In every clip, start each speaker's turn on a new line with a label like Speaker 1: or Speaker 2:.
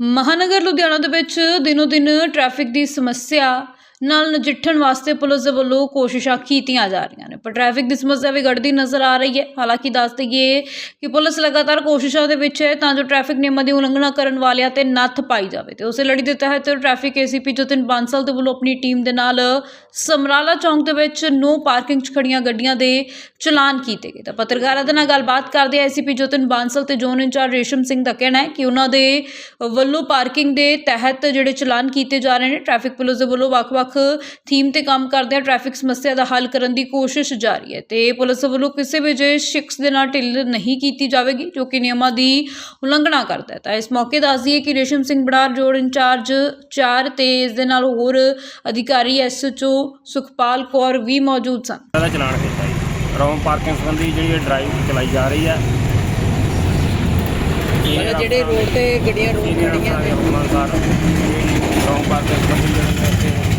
Speaker 1: ਮਹਾਨਗਰ ਲੁਧਿਆਣਾ ਦੇ ਵਿੱਚ ਦਿਨੋ ਦਿਨ ਟ੍ਰੈਫਿਕ ਦੀ ਸਮੱਸਿਆ ਨਾਲ ਨਜਿੱਠਣ ਵਾਸਤੇ ਪੁਲਿਸ ਦੇ ਵੱਲੋਂ ਕੋਸ਼ਿਸ਼ਾਂ ਕੀਤੀਆਂ ਜਾ ਰਹੀਆਂ ਨੇ। ਪਰ ਟ੍ਰੈਫਿਕ ਦੀ ਸਮੱਸਿਆ ਵੀ ਘਟਦੀ ਨਜ਼ਰ ਆ ਰਹੀ ਹੈ। ਹਾਲਾਂਕਿ ਦੱਸ ਦਈਏ ਕਿ ਪੁਲਿਸ ਲਗਾਤਾਰ ਕੋਸ਼ਿਸ਼ਾਂ ਦੇ ਵਿੱਚ ਹੈ ਤਾਂ ਜੋ ਟ੍ਰੈਫਿਕ ਨਿਯਮਾਂ ਦੀ ਉਲੰਘਣਾ ਕਰਨ ਵਾਲਿਆਂ ਤੇ ਨੱਥ ਪਾਈ ਜਾਵੇ ਤੇ ਉਸੇ ਲੜੀ ਦੇ ਤਹਿਤ ਟ੍ਰੈਫਿਕ ਏਸੀਪੀ ਜਤਿਨ ਬਾਂਸਲ ਦੇ ਵੱਲੋਂ ਆਪਣੀ ਟੀਮ ਦੇ ਨਾਲ ਸਮਰਾਲਾ ਚੌਂਕ ਦੇ ਵਿੱਚ ਨੋ ਪਾਰਕਿੰਗ 'ਚ ਖੜੀਆਂ ਗੱਡੀਆਂ ਦੇ ਚਲਾਨ ਕੀਤੇ ਗਏ। ਤਾਂ ਪੱਤਰਕਾਰਾਂ ਦੇ ਨਾਲ ਗੱਲਬਾਤ ਕਰਦੇ ਐਸੀਪੀ ਜਤਿਨ ਬਾਂਸਲ ਤੇ zone in charge Resham Singh ਦਾ ਕਹਿਣਾ ਹੈ ਕਿ ਉਹਨਾਂ ਦੇ ਵੱਲੋਂ ਪਾਰਕਿੰਗ ਦੇ ਤਹਿਤ ਜਿਹੜੇ ਚਲਾਨ ਕੀਤੇ ਜਾ ਰਹੇ ਨੇ ਟ੍ਰੈਫਿਕ ਪੁਲਿਸ ਦੇ ਵੱਲੋਂ ਵੱਖ-ਵੱਖ ਥੀਮ ਤੇ ਕੰਮ ਕਰਦੇ ਆ ਟ੍ਰੈਫਿਕ ਸਮੱਸਿਆ ਦਾ ਹੱਲ ਕਰਨ ਦੀ ਕੋਸ਼ਿਸ਼ ਜਾਰੀ ਹੈ ਤੇ ਪੁਲਿਸ ਵੱਲੋਂ ਕਿਸੇ ਵੀ ਜੇ ਸ਼ਖਸ ਦੇ ਨਾਲ ਢਿੱਲ ਨਹੀਂ ਕੀਤੀ ਜਾਵੇਗੀ ਜੋ ਕਿ ਨਿਯਮਾਂ ਦੀ ਉਲੰਘਣਾ ਕਰਦਾ ਹੈ। ਤਾਂ ਇਸ ਮੌਕੇ ਦੱਸ ਦਈਏ ਕਿ ਰੇਸ਼ਮ ਸਿੰਘ ਬੜਾਰ ਜੋੜ ਇੰਚਾਰਜ 4 ਤੇ ਇਸ ਦੇ ਨਾਲ ਹੋਰ ਅਧਿਕਾਰੀ ਐਸਐਚਓ ਸੁਖਪਾਲ ਕੌਰ ਵੀ ਮੌਜੂਦ ਸਨ।
Speaker 2: ਦਾ ਚਲਾਨ ਕੀਤਾ ਜੀ। ਰੋਂਗ ਪਾਰਕਿੰਗ ਸੰਬੰਧੀ ਜਿਹੜੀ ਇਹ ਡਰਾਈਵ ਚਲਾਈ ਜਾ ਰਹੀ ਹੈ।
Speaker 3: ਜਿਹੜੇ ਰੋਡ ਤੇ ਗੱਡੀਆਂ ਰੋਕ ਖੜੀਆਂ ਨੇ
Speaker 2: ਰੋਂਗ ਪਾਰਕਿੰਗ ਸੰਬੰਧੀ ਜਿਹੜੇ ਨੇ ਇੱਥੇ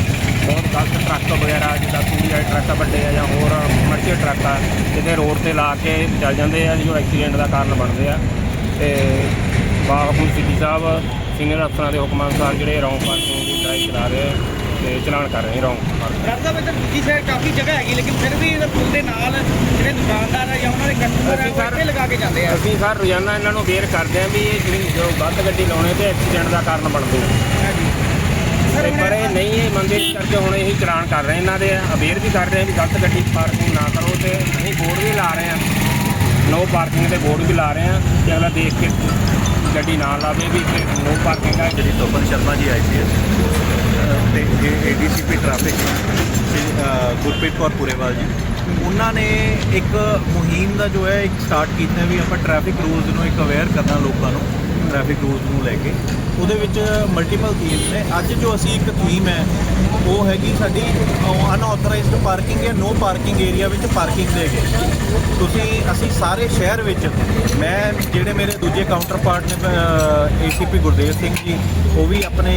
Speaker 2: ਬਹੁਤ ਗਲਤ ਟਰੱਕ ਵਗੈਰਾ ਜਿੱਦਾਂ ਤੂੜੀ ਵਾਲੇ ਟਰੱਕ ਵੱਡੇ ਆ ਜਾਂ ਹੋਰ ਕਮਰਸ਼ੀਅਲ ਟਰੱਕ ਆ ਕਿਤੇ ਰੋਡ ਤੇ ਲਾ ਕੇ ਚੱਲ ਜਾਂਦੇ ਆ ਜੋ ਐਕਸੀਡੈਂਟ ਦਾ ਕਾਰਨ ਬਣਦੇ ਆ। ਤੇ ਹੁਣ ਸਿੱਧੀ ਸਾਹਿਬ ਸੀਨੀਅਰ ਅਫਸਰਾਂ ਦੇ ਹੁਕਮਾਂ ਅਨੁਸਾਰ ਜਿਹੜੇ ਰੋਂਗ ਪਾਰਕਿੰਗ ਦੀ ਡਰਾਈਵ ਚਲਾ ਰਹੇ ਆ ਤੇ ਚਲਾਨ ਕਰ ਰਹੇ ਰੋਂਗ ਪਾਰਕਿੰਗ
Speaker 3: ਕਰਦਾ ਮੈਂ ਤਾਂ ਦੂਜੀ ਸਾਈਡ ਕਾਫੀ ਜਗ੍ਹਾ ਹੈਗੀ ਲੇਕਿਨ ਫਿਰ ਵੀ ਇਹਦੇ ਪੁਲ ਦੇ ਨਾਲ ਜਿਹੜੇ ਦੁਕਾਨਦਾਰ ਆ ਜਾਂ ਉਹਨਾਂ ਦੇ ਕਸਟਮਰ ਆ ਉਹ ਇੱਥੇ ਲਗਾ ਕੇ ਜਾਂਦੇ ਆ।
Speaker 2: ਅਸੀਂ ਸਰ ਰੋਜ਼ਾਨਾ ਇਹਨਾਂ ਨੂੰ ਅਵੇਅਰ ਕਰਦੇ ਹਾਂ ਵੀ ਇਹ ਜਿਹੜੀ ਜੋ ਵੱਧ ਗੱਡੀ ਲਾਉਣੇ ਤੇ ਐਕਸੀਡੈਂਟ ਦਾ ਕਾਰਨ ਬਣਦੇ ਆ। ਪਰ ਇਹ ਨਹੀਂ ਇਹ ਮੰਨਦੇ ਇਸ ਕਰਕੇ ਹੁਣ ਇਹੀ ਚਲਾਨ ਕਰ ਰਹੇ ਇਹਨਾਂ ਦੇ। ਅਵੇਅਰ ਵੀ ਕਰ ਰਹੇ ਆ ਵੀ ਗਲਤ ਗੱਡੀ ਪਾਰਕਿੰਗ ਨਾ ਕਰੋ ਤੇ ਅਸੀਂ ਬੋਰਡ ਵੀ ਲਾ ਰਹੇ ਆ। ਨੋ ਪਾਰਕਿੰਗ ਦੇ ਬੋਰਡ ਵੀ ਲਾ ਰਹੇ ਆ ਕਿ ਅਗਲਾ ਦੇਖ ਕੇ ਗੱਡੀ ਨਾ ਲਾਵੇ ਵੀ ਕਿ ਨੋ ਪਾਰਕਿੰਗ ਹੈ
Speaker 4: ਜਿਹੜੀ ਤੋਪਨ ਸ਼ਰਮਾ ਜੀ ਆਈਪੀਐਸ ਤੇ ਏਡੀਸੀਪੀ ਟ੍ਰੈਫਿਕ ਸ਼੍ਰੀ, ਅ, ਗੁਰਪ੍ਰੀਤ ਕੌਰ ਪੁਰੇਵਾਲ ਜੀ ਉਹਨਾਂ ਨੇ ਇੱਕ ਮੁਹਿੰਮ ਦਾ ਜੋ ਹੈ ਇੱਕ ਸਟਾਰਟ ਕੀਤਾ ਵੀ ਆਪਾਂ ਟ੍ਰੈਫਿਕ ਰੂਲਸ ਨੂੰ ਇੱਕ ਅਵੇਅਰ ਕਰਨਾ ਲੋਕਾਂ ਨੂੰ। ਟ੍ਰੈਫਿਕ ਰੂਲਸ ਨੂੰ ਲੈ ਕੇ, ਉਹਦੇ ਵਿੱਚ ਮਲਟੀਪਲ ਥੀਮਸ ਨੇ। ਅੱਜ ਜੋ ਅਸੀਂ ਇੱਕ ਥੀਮ ਹੈ, ਉਹ ਹੈਗੀ ਸਾਡੀ ਅਨਆਥੋਰਾਈਜ਼ਡ ਪਾਰਕਿੰਗ ਜਾਂ ਨੋ ਪਾਰਕਿੰਗ ਏਰੀਆ ਵਿੱਚ ਪਾਰਕਿੰਗ ਦੇ ਕੇ ਤੁਸੀਂ, ਅਸੀਂ ਸਾਰੇ ਸ਼ਹਿਰ ਵਿੱਚ, ਮੈਂ, ਜਿਹੜੇ ਮੇਰੇ ਦੂਜੇ ਕਾਊਂਟਰ ਪਾਰਟ ਨੇ ਏਸੀਪੀ ਗੁਰਦੇਵ ਸਿੰਘ ਜੀ, ਉਹ ਵੀ ਆਪਣੇ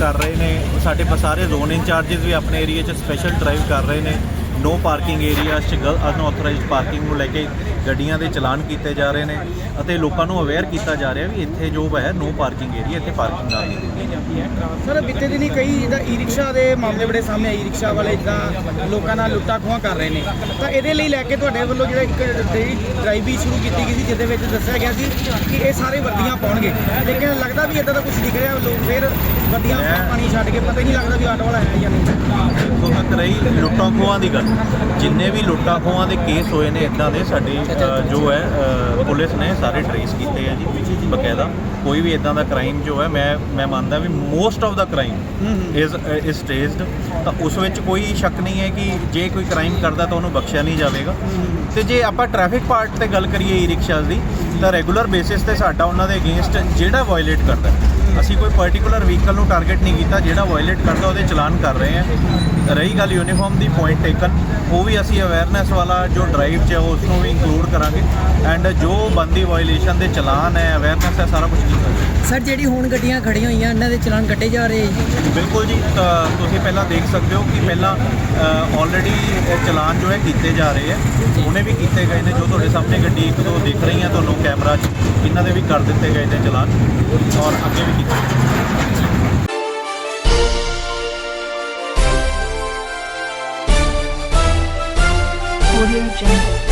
Speaker 4: ਕਰ ਰਹੇ ਨੇ। ਸਾਡੇ ਸਾਰੇ ਜ਼ੋਨ ਇੰਚਾਰजेस ਵੀ ਆਪਣੇ ਏਰੀਆ 'ਚ ਸਪੈਸ਼ਲ ਡਰਾਈਵ ਕਰ ਰਹੇ ਨੇ। ਨੋ ਪਾਰਕਿੰਗ ਏਰੀਆ 'ਚ ਗਲ ਅਨਆਥੋਰਾਈਜ਼ਡ ਪਾਰਕਿੰਗ ਨੂੰ ਲੈ ਕੇ ਗੱਡੀਆਂ ਦੇ ਚਲਾਨ ਕੀਤੇ ਜਾ ਰਹੇ ਨੇ ਅਤੇ ਲੋਕਾਂ ਨੂੰ ਅਵੇਅਰ ਕੀਤਾ ਜਾ ਰਿਹਾ ਵੀ ਇੱਥੇ ਜੋ ਹੈ ਨੋ ਪਾਰਕਿੰਗ ਏਰੀਆ, ਇੱਥੇ ਪਾਰਕਿੰਗ ਨਾ ਕੀਤੀ ਜਾਂਦੀ ਹੈ।
Speaker 5: ਸਰ, ਬੀਤੇ ਦਿਨੀ ਕਈ ਜਿੱਦਾਂ ਈ ਰਿਕਸ਼ਾ ਦੇ ਮਾਮਲੇ ਬੜੇ ਸਾਹਮਣੇ ਆਈ ਰਿਕਸ਼ਾ ਵਾਲੇ ਜਿੱਦਾਂ ਲੋਕਾਂ ਨਾਲ ਲੁੱਟਾ ਖੋਹਾਂ ਕਰ ਰਹੇ ਨੇ। ਤਾਂ ਇਹਦੇ ਲਈ ਲੈ ਕੇ ਤੁਹਾਡੇ ਵੱਲੋਂ ਜਿਹੜਾ ਇੱਕ ਡਰਾਈਵ ਵੀ ਸ਼ੁਰੂ ਕੀਤੀ ਗਈ ਸੀ, ਜਿਹਦੇ ਵਿੱਚ ਦੱਸਿਆ ਗਿਆ ਸੀ ਕਿ ਇਹ ਸਾਰੇ ਵਰਦੀਆਂ ਪਾਉਣਗੇ। ਲੇਕਿਨ ਲੱਗਦਾ ਵੀ ਇਦਾਂ ਦਾ ਕੁਝ ਦਿਖ ਰਿਹਾ, ਲੋਕ ਫਿਰ
Speaker 4: ਮੈਂ-
Speaker 5: ਪਾਣੀ ਛੱਡ ਕੇ ਪਤਾ ਹੀ ਨਹੀਂ ਲੱਗਦਾ ਵੀ ਆਟੋ ਵਾਲਾ ਹੈ ਜਾਂ ਨਹੀਂ।
Speaker 4: ਦੇਖੋ ਤੱਕ ਰਹੀ ਲੁੱਟਾਂ ਖੋਹਾਂ ਦੀ ਗੱਲ। ਜਿੰਨੇ ਵੀ ਲੁੱਟਾਂ ਖੋਹਾਂ ਦੇ ਕੇਸ ਹੋਏ ਨੇ ਇਦਾਂ ਦੇ ਸਾਡੀ ਜੋ ਹੈ ਪੁਲਿਸ ਨੇ ਸਾਰੇ ਟਰੇਸ ਕੀਤੇ ਆ ਜੀ ਬਕਾਇਦਾ। ਕੋਈ ਵੀ ਇਦਾਂ ਦਾ ਕ੍ਰਾਈਮ ਜੋ ਹੈ ਮੈਂ ਮੈਂ ਮੰਨਦਾ ਵੀ most of the crime is is traced ਤਾਂ ਉਸ ਵਿੱਚ ਕੋਈ ਸ਼ੱਕ ਨਹੀਂ ਹੈ ਕਿ ਜੇ ਕੋਈ ਕ੍ਰਾਈਮ ਕਰਦਾ ਤਾਂ ਉਹਨੂੰ ਬਖਸ਼ਿਆ ਨਹੀਂ ਜਾਵੇਗਾ। ਤੇ ਜੇ ਆਪਾਂ ਟ੍ਰੈਫਿਕ ਪਾਰਟ ਤੇ ਗੱਲ ਕਰੀਏ ਈ ਰਿਕਸ਼ਾਸ ਦੀ ਤਾਂ ਰੈਗੂਲਰ ਬੇਸਿਸ ਤੇ ਸਾਡਾ ਉਹਨਾਂ ਦੇ ਅਗੇਂਸਟ ਜਿਹੜਾ ਵਾਇਲੇਟ ਕਰਦਾ ਅਸੀਂ ਕੋਈ ਪਾਰਟਿਕੂਲਰ ਵਹੀਕਲ ਨੂੰ ਟਾਰਗੇਟ ਨਹੀਂ ਕੀਤਾ ਜਿਹੜਾ ਵਾਇਲੇਟ ਕਰਦਾ ਉਹਦੇ ਚਲਾਨ ਕਰ ਰਹੇ ਹਾਂ। ਰਹੀ ਗੱਲ ਯੂਨੀਫਾਰਮ ਦੀ ਪੁਆਇੰਟ ਟੇਕਨ ਉਹ ਵੀ ਅਸੀਂ ਅਵੇਅਰਨੈਸ ਵਾਲਾ ਜੋ ਡਰਾਈਵ 'ਚ ਹੈ ਉਸ ਨੂੰ ਵੀ ਇੰਕਲੂਡ ਕਰਾਂਗੇ। ਐਂਡ ਜੋ ਬੰਦੀ ਵਾਇਲੇਸ਼ਨ ਦੇ ਚਲਾਨ ਹੈ ਅਵੇਅਰਨੈਸ ਹੈ ਸਾਰਾ ਕੁਝ ਕੀਤਾ
Speaker 6: ਸਰ ਜਿਹੜੀ ਹੁਣ ਗੱਡੀਆਂ ਖੜੀਆਂ ਹੋਈਆਂ ਇਹਨਾਂ ਦੇ ਚਲਾਨ ਕੱਟੇ ਜਾ ਰਹੇ
Speaker 4: ਬਿਲਕੁਲ ਜੀ ਤੁਸੀਂ ਪਹਿਲਾਂ ਦੇਖ ਸਕਦੇ ਹੋ ਕਿ ਪਹਿਲਾਂ ਆਲਰੇਡੀ ਚਲਾਨ ਜੋ ਹੈ ਕੀਤੇ ਜਾ ਰਹੇ ਹੈ। ਉਹਨੇ ਵੀ ਕੀਤੇ ਗਏ ਨੇ ਜੋ ਤੁਹਾਡੇ ਸਾਹਮਣੇ ਗੱਡੀ ਇੱਕ ਦੋ ਦਿਖ ਰਹੀਆਂ ਤੁਹਾਨੂੰ ਕੈਮਰਾ 'ਚ ਇਹਨਾਂ ਦੇ ਵੀ ਕਰ ਦਿੱਤੇ ਗਏ ਨੇ ਚਲਾਨ। ਔਰ ਅੱਗੇ ਵੀ
Speaker 7: Audio Jungle.